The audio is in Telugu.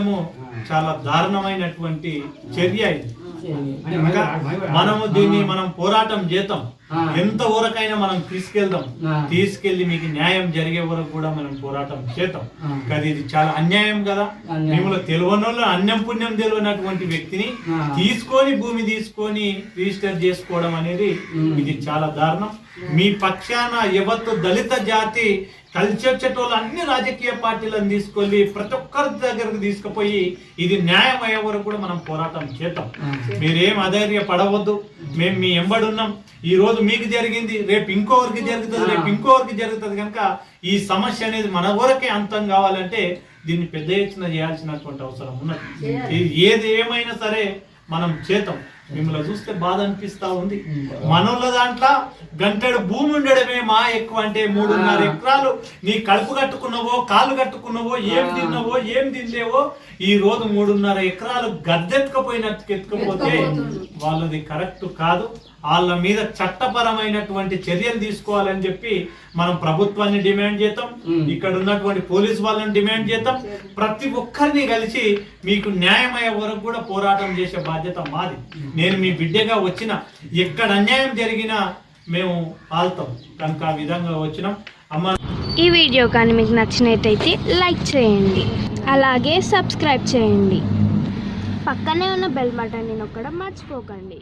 చేయడము చాలా దారుణమైనటువంటి చర్య ఇది. మనము దీన్ని మనం పోరాటం చేద్దాం. ఎంత ఊరకైనా మనం తీసుకెళ్దాం. తీసుకెళ్ళి మీకు న్యాయం జరిగే వరకు కూడా మనం పోరాటం చేద్దాం. కదా ఇది చాలా అన్యాయం కదా. మిమ్మల్ని తెలియని అన్యం పుణ్యం తెలియనటువంటి వ్యక్తిని తీసుకొని భూమి తీసుకొని రిజిస్టర్ చేసుకోవడం అనేది ఇది చాలా దారుణం. మీ పక్షాన ఎవరితో దళిత జాతి కలిసి వచ్చేటోళ్ళు అన్ని రాజకీయ పార్టీలను తీసుకొని ప్రతి ఒక్కరి దగ్గరకు తీసుకుపోయి ఇది న్యాయం అయ్యే వరకు కూడా మనం పోరాటం చేద్దాం. మీరేం అధైర్య పడవద్దు మేము మీ ఎంబడున్నాం. ఈ రోజు మీకు జరిగింది రేపు ఇంకోవరికి జరుగుతుంది రేపు ఇంకోవరికి జరుగుతుంది కనుక ఈ సమస్య అనేది మన వరకే అంతం కావాలంటే దీన్ని పెద్ద ఎత్తున చేయాల్సినటువంటి అవసరం ఉన్నది. ఏది ఏమైనా సరే మనం చేద్దాం. మిమ్మల్ని చూస్తే బాధ అనిపిస్తా ఉంది. మనోళ్ళ దాంట్లో గంటెడు భూమి ఉండడమే మా ఎక్కువ అంటే మూడున్నర ఎకరాలు. నీ కడుపు కట్టుకున్నావో కాళ్ళు కట్టుకున్నావో ఏం తిన్నావో ఏం తినలేవో ఈ రోజు మూడున్నర ఎకరాలు గద్దెత్తుకపోయినట్టు ఎత్తుకపోతే వాళ్ళది కరెక్ట్ కాదు. వాళ్ళ మీద చట్టపరమైనటువంటి చర్యలు తీసుకోవాలని చెప్పి మనం ప్రభుత్వాన్ని డిమాండ్ చేద్దాం. ఇక్కడ ఉన్నటువంటి పోలీస్ వాళ్ళని డిమాండ్ చేద్దాం ప్రతి ఒక్కరిని కలిసి మీకు న్యాయమయ్యే వరకు కూడా పోరాటం చేసే బాధ్యత మాది. నేను మీ బిడ్డగా వచ్చిన ఎక్కడ అన్యాయం జరిగినా మేము ఆల్తాం కనుక ఆ విధంగా వచ్చినాం. అమ్మ ఈ వీడియో కానీ మీకు నచ్చినట్టయితే లైక్ చేయండి. అలాగే సబ్స్క్రైబ్ చేయండి. పక్కనే ఉన్న బెల్ బటన్ని నొక్కడం మర్చిపోకండి.